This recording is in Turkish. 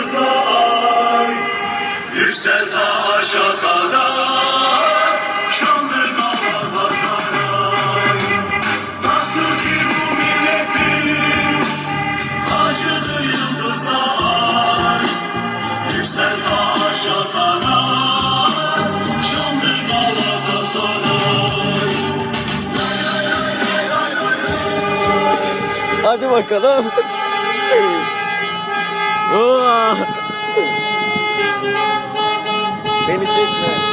yıldızla ay Yüksel ta aşağı kadar. Şanlı dağlar pasaray Nasıl ki bu milletin Acıdır yıldızla ay. Yüksel ta aşağı kadar. Şanlı dağlar pasaray Hadi bakalım. Temizlik mi?